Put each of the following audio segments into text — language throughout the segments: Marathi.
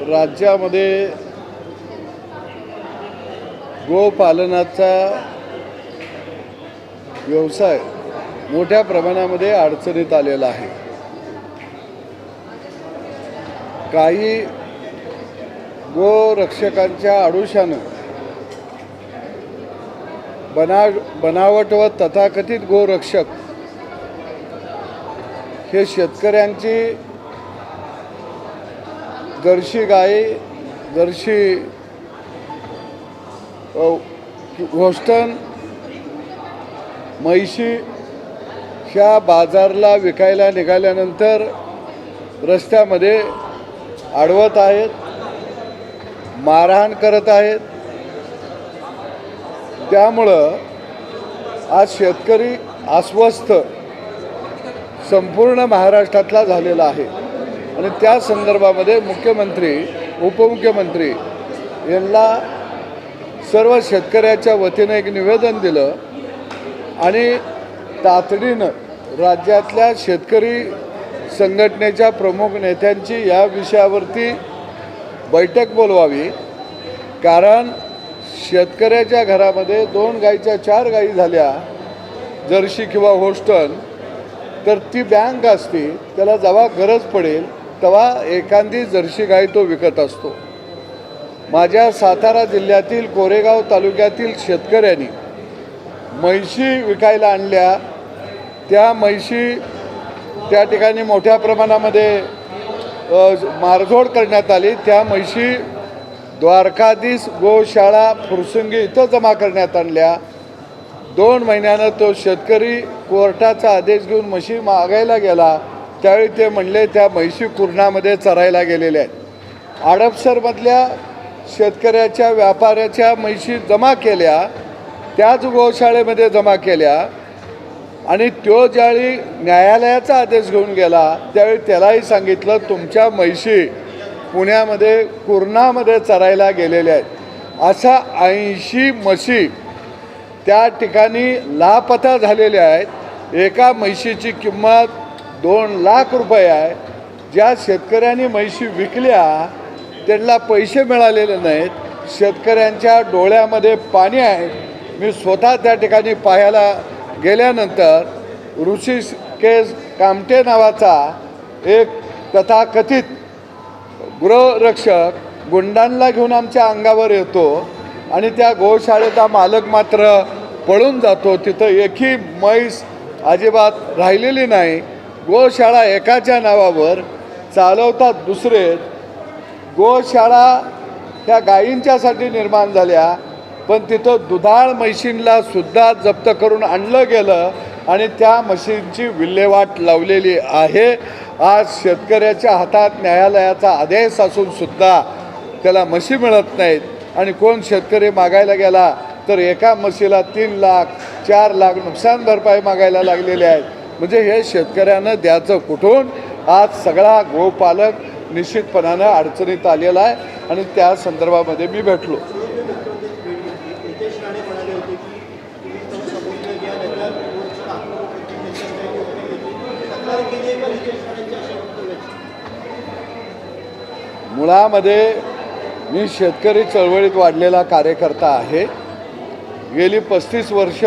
राज्यामध्ये गोपालनाचा व्यवसाय मोठ्या प्रमाणामध्ये अडचणीत आलेला आहे. काही गोरक्षकांच्या आडुशानं बना बनावट व तथाकथित गोरक्षक हे शेतकऱ्यांची जर्शी गाई जर्शी होस्टन म्हैशी ह्या बाजारला विकायला निघाल्यानंतर रस्त्यामध्ये अडवत आहेत मारहाण करत आहेत. त्यामुळं आज शेतकरी अस्वस्थ संपूर्ण महाराष्ट्रातला झालेला आहे. आणि त्या संदर्भामध्ये मुख्यमंत्री उपमुख्यमंत्री यांना सर्व शेतकऱ्याच्या वतीनं एक निवेदन दिलं आणि तातडीनं राज्यातल्या शेतकरी संघटनेच्या प्रमुख नेत्यांची या विषयावरती बैठक बोलवावी कारण शेतकऱ्याच्या घरामध्ये दोन गाईच्या चार गाई झाल्या जर्शी किंवा होस्टन तर ती बँक असती त्याला जवा गरज पडेल. तेव्हा एखादी जर्शी गाय तो विकत असतो. माझ्या सातारा जिल्ह्यातील कोरेगाव तालुक्यातील शेतकऱ्यांनी म्हैशी विकायला आणल्या. त्या म्हैशी त्या ठिकाणी मोठ्या प्रमाणामध्ये मारझोड करण्यात आली. त्या म्हैशी द्वारकाधीश गोशाळा फुरसुंगी इथं जमा करण्यात आणल्या. दोन महिन्यानं तो शेतकरी कोर्टाचा आदेश घेऊन म्हशी मागायला गेला. त्यावेळी ते म्हणले त्या म्हैशी कुर्णामध्ये चरायला गेलेल्या आहेत. आडपसरमधल्या शेतकऱ्याच्या व्यापाऱ्याच्या म्हैशी जमा केल्या त्याच गोशाळेमध्ये जमा केल्या आणि तो ज्यावेळी न्यायालयाचा आदेश घेऊन गेला त्यावेळी त्यालाही सांगितलं तुमच्या म्हैशी पुण्यामध्ये कुरणामध्ये चरायला गेलेल्या आहेत. अशा ऐंशी म्हशी त्या ठिकाणी लापता झालेल्या आहेत. एका म्हैशीची किंमत दोन लाख रुपये आहे. ज्या शेतकऱ्यांनी म्हैशी विकल्या त्यांना पैसे मिळालेले नाहीत. शेतकऱ्यांच्या डोळ्यामध्ये पाणी आहे. मी स्वतः त्या ठिकाणी पाहायला गेल्यानंतर ऋषिकेश कामटे नावाचा एक तथाकथित गृहरक्षक गुंडांना घेऊन आमच्या अंगावर येतो आणि त्या गोशाळेचा मालक मात्र पळून जातो. तिथं एकही म्हैस अजिबात राहिलेली नाही. गोशाळा एकाच्या नावावर चालवतात दुसरे. गोशाळा ह्या गायींच्यासाठी निर्माण झाल्या पण तिथं दुधाळ म्हशींला सुद्धा जप्त करून आणलं गेलं आणि त्या म्हशींची विल्हेवाट लावलेली आहे. आज शेतकऱ्याच्या हातात न्यायालयाचा आदेश असून सुद्धा त्याला म्हशी मिळत नाहीत. आणि कोण शेतकरी मागायला गेला तर एका म्हशीला तीन लाख चार लाख नुकसान भरपाई मागायला लागलेली आहेत म्हणजे हे शेतकऱ्यानं द्यायचं कुठून? आज सगळा गोपालक निश्चितपणानं अडचणीत आलेला आहे आणि त्या संदर्भामध्ये मी भेटलो. मुळामध्ये मी शेतकरी चळवळीत वाढलेला कार्यकर्ता आहे. गेली पस्तीस वर्ष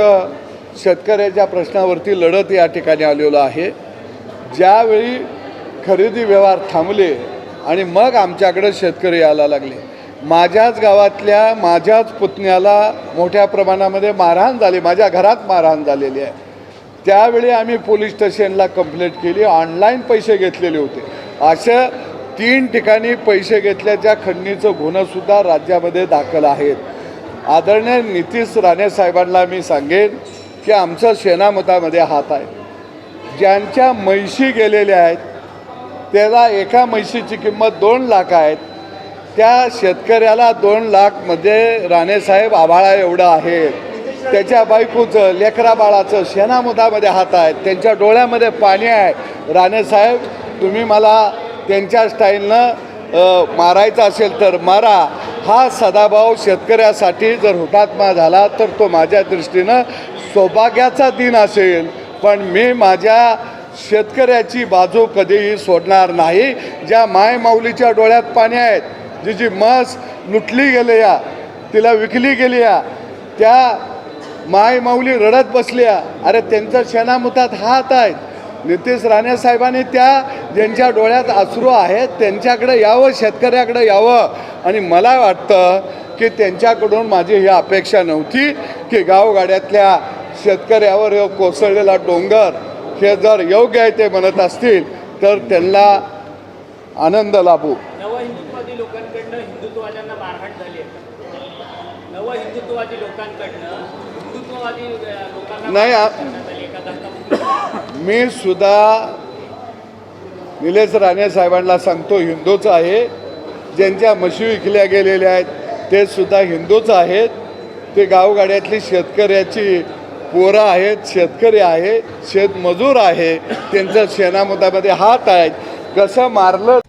शेतकऱ्याच्या प्रश्नावरती लढत या ठिकाणी आलेलो आहे. ज्यावेळी खरेदी व्यवहार थांबले आणि मग आमच्याकडे शेतकरी यायला लागले. माझ्याच गावातल्या माझ्याच पुतण्याला मोठ्या प्रमाणामध्ये मारहाण झाली. माझ्या घरात मारहाण झालेली आहे. त्यावेळी आम्ही पोलीस स्टेशनला कंप्लेंट केली. ऑनलाईन पैसे घेतलेले होते. अशा तीन ठिकाणी पैसे घेतल्याच्या खंडणीचं गुन्हासुद्धा राज्यामध्ये दाखल आहेत. आदरणीय नितीश राणे साहेबांना मी सांगेन की आमचं शेणामतामध्ये हात आहे. ज्यांच्या म्हैशी गेलेल्या आहेत त्याला एका म्हैशीची किंमत दोन लाख आहेत. त्या शेतकऱ्याला दोन लाखमध्ये म्हणजे राणेसाहेब आभाळा एवढं आहे. त्याच्या बायकोचं लेकरा बाळाचं शेणामुदामध्ये हात आहेत. त्यांच्या डोळ्यामध्ये पाणी आहे. राणेसाहेब तुम्ही मला त्यांच्या स्टाईलनं मारायचं असेल तर मारा. हा सदाभाव शेतकऱ्यासाठी जर हुतात्मा झाला तर तो माझ्या दृष्टीनं सौभाग्याचा दिन असेल पण मी माझ्या शेतकऱ्याची बाजू कधीही सोडणार नाही. ज्या मायमाऊलीच्या डोळ्यात पाणी आहेत जी जी मस लुटली गेली या तिला विकली गेली या त्या मायमाऊली रडत बसल्या अरे त्यांचा शेणामुतात हात आहेत. नितेश राणे साहेबांनी त्या ज्यांच्या डोळ्यात अश्रू आहेत त्यांच्याकडे यावं शेतकऱ्याकडे यावं. आणि मला वाटतं की त्यांच्याकडून माझी ही अपेक्षा नव्हती की गावगाड्यातल्या शेतकऱ्यावर कोसळलेला डोंगर हे जर योग्य आहे ते म्हणत असतील तर त्यांना आनंद लाभू. नाही, मी सुद्धा निलेश राणे साहेबांना सांगतो हिंदूच आहे. ज्यांच्या म्हशी विकल्या गेलेल्या आहेत ते सुद्धा हिंदूच आहेत. ते गावगाड्यातली शेतकऱ्याची पोरं आहेत शेतकरी आहे शेतमजूर आहे त्यांचं शेणामतामध्ये हात आहेत. कसं मारलं